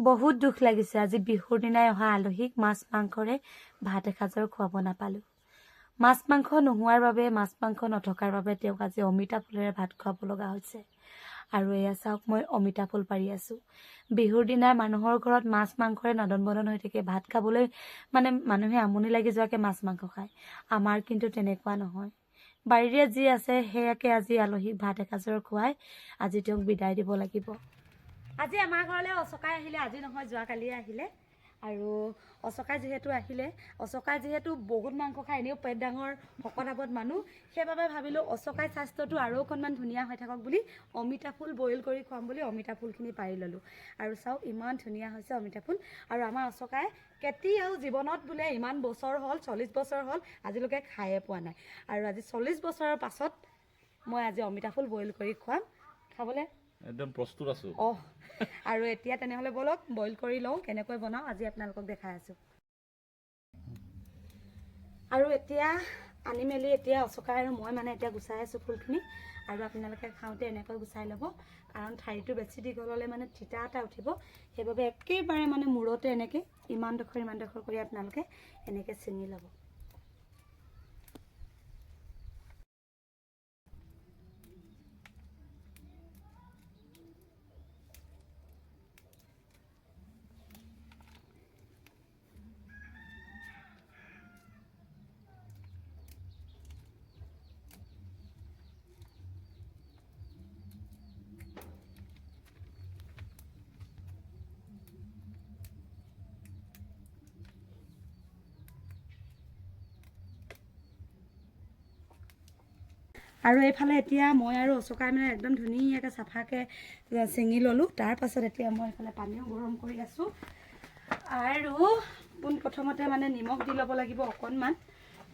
বহুত দুখ লাগিছে। আজি বিহুৰ দিনাই অহা আলহীক মাছ মাংসৰে ভাত এসাঁজৰ খুৱাব নাপালোঁ। মাছ মাংস নোহোৱাৰ বাবে মাছ মাংস নথকাৰ বাবে তেওঁক আজি অমিতা ফুলেৰে ভাত খুৱাব লগা হৈছে। আৰু এয়া চাওক মই অমিতা ফুল পাৰি আছোঁ। বিহুৰ দিনা মানুহৰ ঘৰত মাছ মাংসৰে নদন বদন হৈ থাকে। ভাত খাবলৈ মানে মানুহে আমনি লাগি যোৱাকৈ মাছ মাংস খায়। আমাৰ কিন্তু তেনেকুৱা নহয়। বাৰীৰে যি আছে সেয়াকে আজি আলহীক ভাত এসাঁজৰ খুৱাই আজি তেওঁক বিদায় দিব লাগিব। আজি আমাৰ ঘৰলৈ অচকাই আহিলে আজি নহয় যোৱাকালিয়ে আহিলে। আৰু অচকাই যিহেতু আহিলে অচকাই যিহেতু বহুত মাংস খায় এনেও পেট ডাঙৰ শকত আৱত মানুহ সেইবাবে ভাবিলোঁ অচকাই স্বাস্থ্যটো আৰু অকণমান ধুনীয়া হৈ থাকক বুলি অমিতা ফুল বইল কৰি খুৱাম বুলি অমিতা ফুলখিনি পাৰি ল'লোঁ। আৰু চাওক ইমান ধুনীয়া হৈছে অমিতা ফুল। আৰু আমাৰ অচকাই কেতিয়াও জীৱনত বোলে ইমান বছৰ হ'ল চল্লিছ বছৰ হ'ল আজিলৈকে খায়ে পোৱা নাই। আৰু আজি চল্লিছ বছৰৰ পাছত মই আজি অমিতা ফুল বইল কৰি খুৱাম। খাবলৈ? একদম প্ৰস্তুত আছো। অহ আৰু এতিয়া তেনেহ'লে ব'লক বইল কৰি লওঁ কেনেকৈ বনাওঁ আজি আপোনালোকক দেখাই আছোঁ। আৰু এতিয়া আনি মেলি এতিয়া অচকা আৰু মই মানে এতিয়া গুচাই আছোঁ ফুলখিনি আৰু আপোনালোকে খাওঁতে এনেকৈ গুচাই ল'ব কাৰণ ঠাৰিটো বেছি দীঘল হ'লে মানে তিতা এটা উঠিব। সেইবাবে একেবাৰে মানে মূৰতে এনেকৈ ইমানডোখৰ ইমানডোখৰ কৰি আপোনালোকে এনেকৈ ছিঙি ল'ব। আৰু এইফালে এতিয়া মই আৰু অচকাই মানে একদম ধুনীয়াকৈ চাফাকৈ ছিঙি ল'লোঁ। তাৰপাছত এতিয়া মই এইফালে পানীও গৰম কৰি আছোঁ। আৰু পোন প্ৰথমতে মানে নিমখ দি ল'ব লাগিব অকণমান।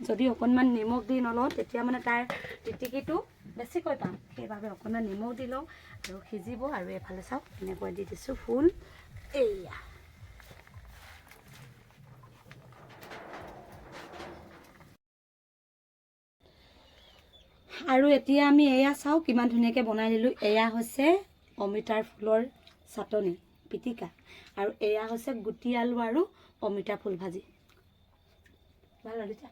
যদি অকণমান নিমখ দি নলওঁ তেতিয়া মানে তাৰ তিতিকিটো বেছিকৈ পাম। সেইবাবে অকণমান নিমখ দি লওঁ আৰু সিজিব। আৰু এইফালে চাওক এনেকৈ দি দিছোঁ ফুল। এইয়া। আৰু এতিয়া আমি এয়া চাওঁ কিমান ধুনীয়াকৈ বনাই দিলোঁ। এয়া হৈছে অমিতাৰ ফুলৰ চাটনি পিটিকা। আৰু এয়া হৈছে গুটি আলু আৰু অমিতা ফুল ভাজি। ভালো লাগিছে?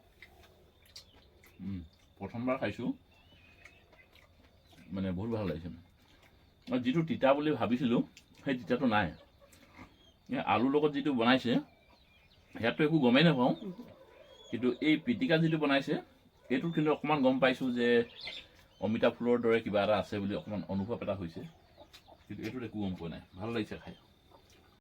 প্ৰথমবাৰ খাইছো। মানে বহুত ভালো লাগিছে আৰু যিটো তিতা বুলি ভাবিছিলোঁ সেই তিতাটো নাই। আলুৰ লগত যিটো বনাইছে সেয়াতো একো গমেই নাপাওঁ। কিন্তু এই পিটিকা যিটো বনাইছে এইটোত কিন্তু অকণমান গম পাইছোঁ যে অমিতা ফুলৰ দৰে কিবা এটা আছে বুলি অকণমান অনুভৱ এটা হৈছে। কিন্তু এইটোত একো গম পোৱা নাই। ভালো লাগিছে খাই।